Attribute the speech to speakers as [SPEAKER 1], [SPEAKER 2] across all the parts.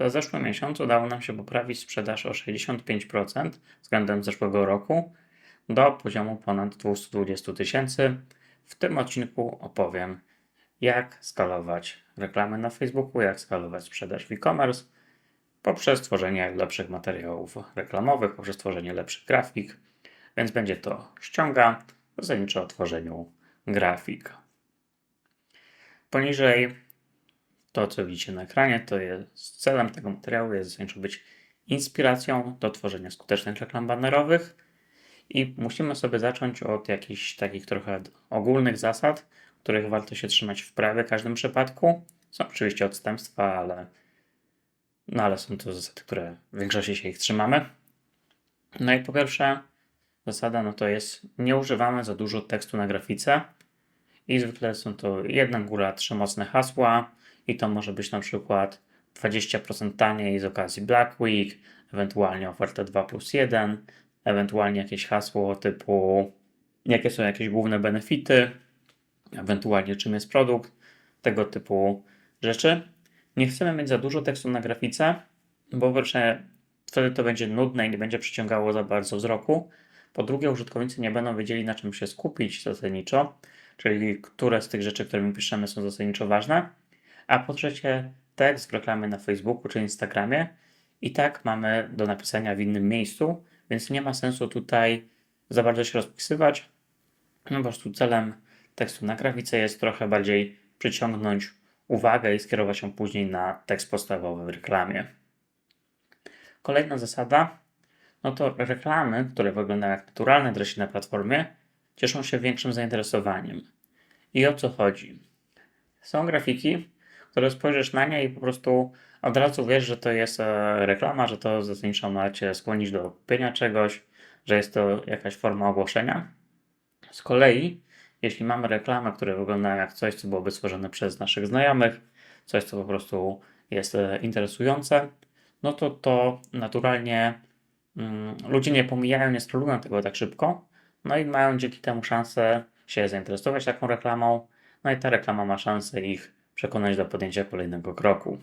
[SPEAKER 1] za zeszły miesiąc udało nam się poprawić sprzedaż o 65% względem zeszłego roku do poziomu ponad 220 tysięcy. W tym odcinku opowiem, jak skalować reklamy na Facebooku, jak skalować sprzedaż w e-commerce poprzez tworzenie lepszych materiałów reklamowych, poprzez tworzenie lepszych grafik. Więc będzie to ściąga, zasadniczo o tworzeniu grafik. Poniżej to, co widzicie na ekranie, to jest celem tego materiału jest zasadniczo być inspiracją do tworzenia skutecznych reklam banerowych i musimy sobie zacząć od jakichś takich trochę ogólnych zasad, których warto się trzymać w prawie każdym przypadku. Są oczywiście odstępstwa, ale, no ale są to zasady, które w większości się ich trzymamy. No i po pierwsze, zasada no to jest nie używamy za dużo tekstu na grafice i zwykle są to jedna góra, trzy mocne hasła i to może być na przykład 20% taniej z okazji Black Week, ewentualnie oferta 2 plus 1, ewentualnie jakieś hasło typu jakie są jakieś główne benefity, ewentualnie czym jest produkt, tego typu rzeczy. Nie chcemy mieć za dużo tekstu na grafice, bo wreszcie wtedy to będzie nudne i nie będzie przyciągało za bardzo wzroku. Po drugie, użytkownicy nie będą wiedzieli, na czym się skupić zasadniczo, czyli które z tych rzeczy, które my piszemy, są zasadniczo ważne. A po trzecie, tekst w reklamie na Facebooku czy Instagramie i tak mamy do napisania w innym miejscu, więc nie ma sensu tutaj za bardzo się rozpisywać. No po prostu celem tekstu na grafice jest trochę bardziej przyciągnąć uwagę i skierować ją później na tekst podstawowy w reklamie. Kolejna zasada, no to reklamy, które wyglądają jak naturalne treści na platformie, cieszą się większym zainteresowaniem. I o co chodzi? Są grafiki, które spojrzysz na nie i po prostu od razu wiesz, że to jest e, reklama, że to zasadniczo ma Cię skłonić do kupienia czegoś, że jest to jakaś forma ogłoszenia. Z kolei, jeśli mamy reklamy, które wyglądają jak coś, co byłoby stworzone przez naszych znajomych, coś, co po prostu jest e, interesujące, no to to naturalnie mm, ludzie nie pomijają, nie scrollują tego tak szybko, no i mają dzięki temu szansę się zainteresować taką reklamą, no i ta reklama ma szansę ich przekonać do podjęcia kolejnego kroku.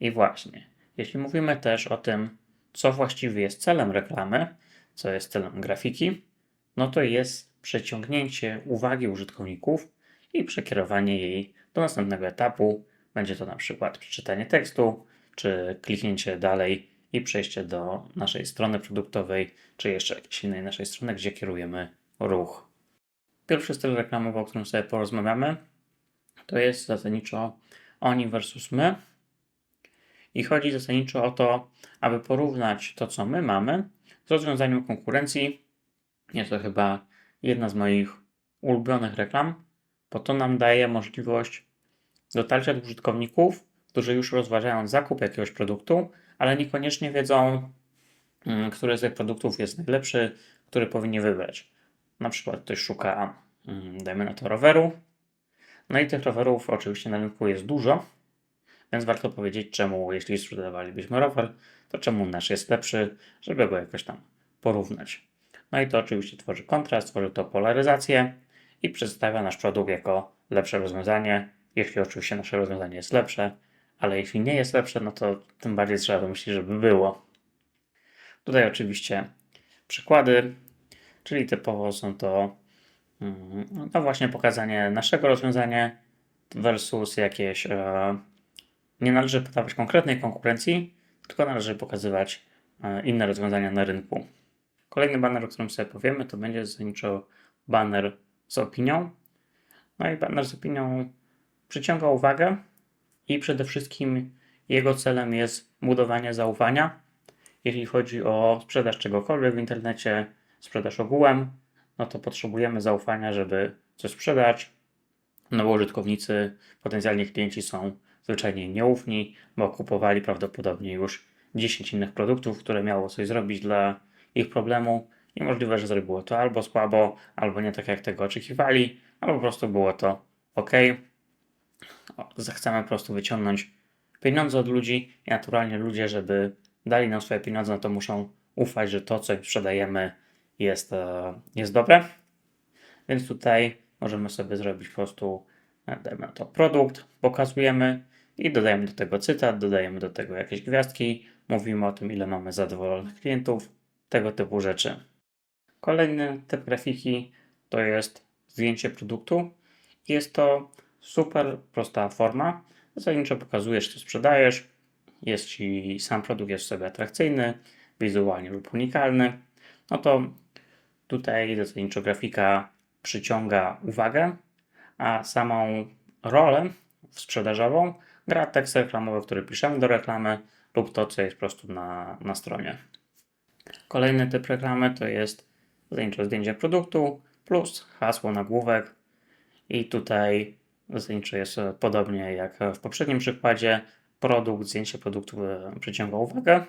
[SPEAKER 1] I właśnie, jeśli mówimy też o tym, co właściwie jest celem reklamy, co jest celem grafiki, no to jest przeciągnięcie uwagi użytkowników i przekierowanie jej do następnego etapu. Będzie to na przykład przeczytanie tekstu, czy kliknięcie dalej i przejście do naszej strony produktowej, czy jeszcze jakiejś innej naszej strony, gdzie kierujemy ruch. Pierwszy styl reklamowy, o którym sobie porozmawiamy, to jest zasadniczo oni versus my. I chodzi zasadniczo o to, aby porównać to, co my mamy, z rozwiązaniem konkurencji. Jest to chyba jedna z moich ulubionych reklam, bo to nam daje możliwość dotarcia do użytkowników, którzy już rozważają zakup jakiegoś produktu, ale niekoniecznie wiedzą, mm, który z tych produktów jest najlepszy, który powinni wybrać. Na przykład ktoś szuka, mm, dajmy na to, roweru, no i tych rowerów oczywiście na rynku jest dużo, więc warto powiedzieć, czemu, jeśli sprzedawalibyśmy rower, to czemu nasz jest lepszy, żeby go jakoś tam porównać. No i to oczywiście tworzy kontrast, tworzy to polaryzację i przedstawia nasz produkt jako lepsze rozwiązanie, jeśli oczywiście nasze rozwiązanie jest lepsze, ale jeśli nie jest lepsze, no to tym bardziej trzeba wymyślić, żeby było. Tutaj oczywiście przykłady, czyli typowo są to no właśnie pokazanie naszego rozwiązania versus jakieś e, nie należy podawać konkretnej konkurencji, tylko należy pokazywać e, inne rozwiązania na rynku. Kolejny banner, o którym sobie powiemy, to będzie zasadniczo banner z opinią. No i banner z opinią przyciąga uwagę i przede wszystkim jego celem jest budowanie zaufania. Jeśli chodzi o sprzedaż czegokolwiek w internecie, sprzedaż ogółem, no to potrzebujemy zaufania, żeby coś sprzedać. No bo użytkownicy, potencjalni klienci są zwyczajnie nieufni, bo kupowali prawdopodobnie już 10 innych produktów, które miało coś zrobić dla ich problemu i możliwe, że zrobiło to albo słabo, albo nie tak jak tego oczekiwali, albo po prostu było to ok. Chcemy po prostu wyciągnąć pieniądze od ludzi i naturalnie ludzie, żeby dali nam swoje pieniądze, no to muszą ufać, że to, co im sprzedajemy, jest, e, jest dobre. Więc tutaj możemy sobie zrobić po prostu, e, dajmy to produkt, pokazujemy i dodajemy do tego cytat, dodajemy do tego jakieś gwiazdki, mówimy o tym, ile mamy zadowolonych klientów, tego typu rzeczy. Kolejny typ grafiki to jest zdjęcie produktu. Jest to super prosta forma. Zasadniczo pokazujesz, co sprzedajesz. Jeśli sam produkt jest sobie atrakcyjny, wizualnie lub unikalny, no to tutaj zasadniczo grafika przyciąga uwagę, a samą rolę sprzedażową gra tekst reklamowy, który piszemy do reklamy lub to, co jest po prostu na, na stronie. Kolejny typ reklamy to jest zasadniczo zdjęcie produktu plus hasło nagłówek i tutaj zasadniczo jest podobnie jak w poprzednim przykładzie. Produkt, zdjęcie produktu przyciąga uwagę,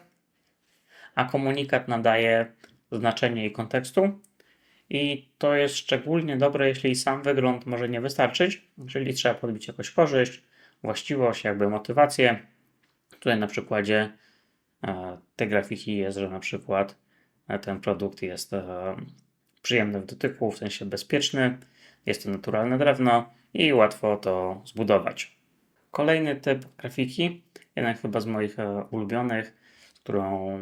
[SPEAKER 1] a komunikat nadaje znaczenie i kontekstu. I to jest szczególnie dobre, jeśli sam wygląd może nie wystarczyć, czyli trzeba podbić jakąś korzyść, właściwość, jakby motywację. Tutaj na przykładzie e, tej grafiki jest, że na przykład e, ten produkt jest e, przyjemny w dotyku, w sensie bezpieczny, jest to naturalne drewno i łatwo to zbudować. Kolejny typ grafiki, jeden chyba z moich ulubionych, którą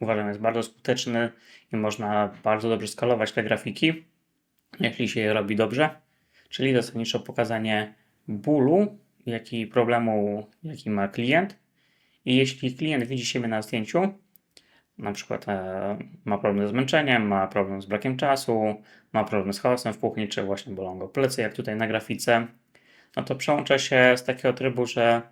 [SPEAKER 1] uważam jest bardzo skuteczny i można bardzo dobrze skalować te grafiki, jeśli się je robi dobrze, czyli zasadniczo pokazanie bólu, jaki problemu, jaki ma klient. I jeśli klient widzi siebie na zdjęciu, na przykład e, ma problem ze zmęczeniem, ma problem z brakiem czasu, ma problem z chaosem w kuchni, czy właśnie bolą go plecy, jak tutaj na grafice, no to przełącza się z takiego trybu, że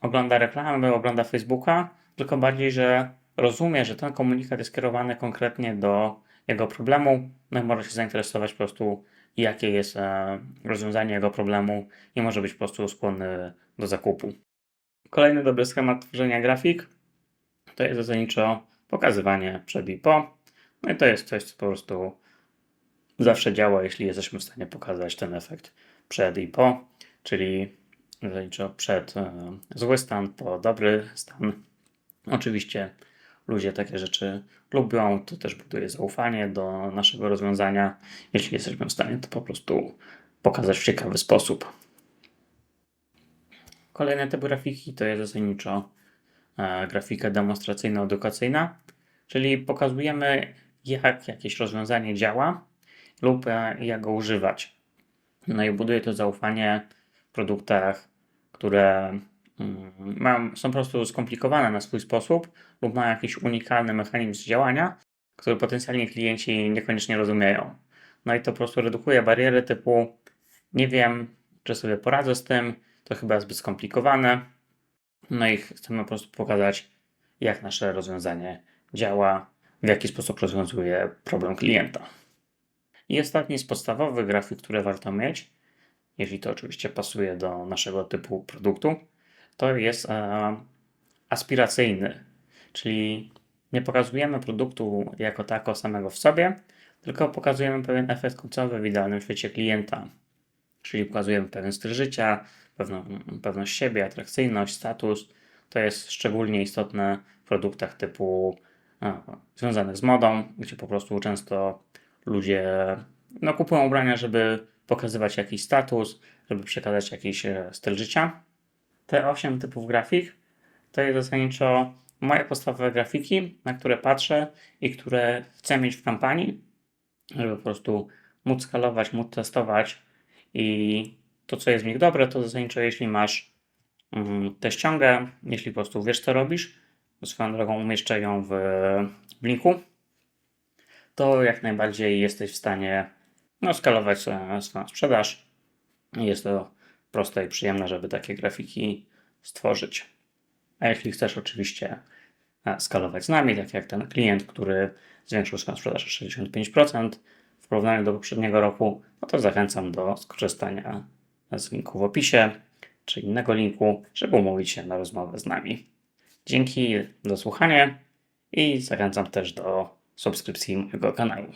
[SPEAKER 1] ogląda reklamy, ogląda Facebooka, tylko bardziej, że rozumie, że ten komunikat jest skierowany konkretnie do jego problemu, no i może się zainteresować po prostu, jakie jest e, rozwiązanie jego problemu i może być po prostu skłonny do zakupu. Kolejny dobry schemat tworzenia grafik to jest zasadniczo pokazywanie przed i po. No i to jest coś, co po prostu zawsze działa, jeśli jesteśmy w stanie pokazać ten efekt przed i po, czyli zasadniczo przed e, zły stan, po dobry stan. Oczywiście ludzie takie rzeczy lubią, to też buduje zaufanie do naszego rozwiązania, jeśli jesteśmy w stanie to po prostu pokazać w ciekawy sposób. Kolejny typ grafiki to jest zasadniczo e, grafika demonstracyjno-edukacyjna, czyli pokazujemy jak jakieś rozwiązanie działa lub e, jak go używać. No i buduje to zaufanie w produktach, które mają, są po prostu skomplikowane na swój sposób lub mają jakiś unikalny mechanizm działania, który potencjalnie klienci niekoniecznie rozumieją. No i to po prostu redukuje bariery typu nie wiem, czy sobie poradzę z tym, to chyba zbyt skomplikowane. No i chcemy po prostu pokazać, jak nasze rozwiązanie działa, w jaki sposób rozwiązuje problem klienta. I ostatni z podstawowych grafik, które warto mieć, jeśli to oczywiście pasuje do naszego typu produktu, to jest e, aspiracyjny, czyli nie pokazujemy produktu jako tako samego w sobie, tylko pokazujemy pewien efekt końcowy w idealnym świecie klienta. Czyli pokazujemy pewien styl życia, pewną, pewność siebie, atrakcyjność, status. To jest szczególnie istotne w produktach typu a, związanych z modą, gdzie po prostu często ludzie no, kupują ubrania, żeby pokazywać jakiś status, żeby przekazać jakiś e, styl życia te 8 typów grafik to jest zasadniczo moje podstawowe grafiki, na które patrzę i które chcę mieć w kampanii, żeby po prostu móc skalować, móc testować i to, co jest w nich dobre, to zasadniczo jeśli masz um, tę ściągę, jeśli po prostu wiesz, co robisz, swoją drogą umieszczę ją w, w linku, to jak najbardziej jesteś w stanie no, skalować swoją sprzedaż. Jest to proste i przyjemne, żeby takie grafiki stworzyć. A jeśli chcesz oczywiście e, skalować z nami, tak jak ten klient, który zwiększył swoją sprzedaż o 65% w porównaniu do poprzedniego roku, no to zachęcam do skorzystania z linku w opisie czy innego linku, żeby umówić się na rozmowę z nami. Dzięki za słuchanie i zachęcam też do subskrypcji mojego kanału.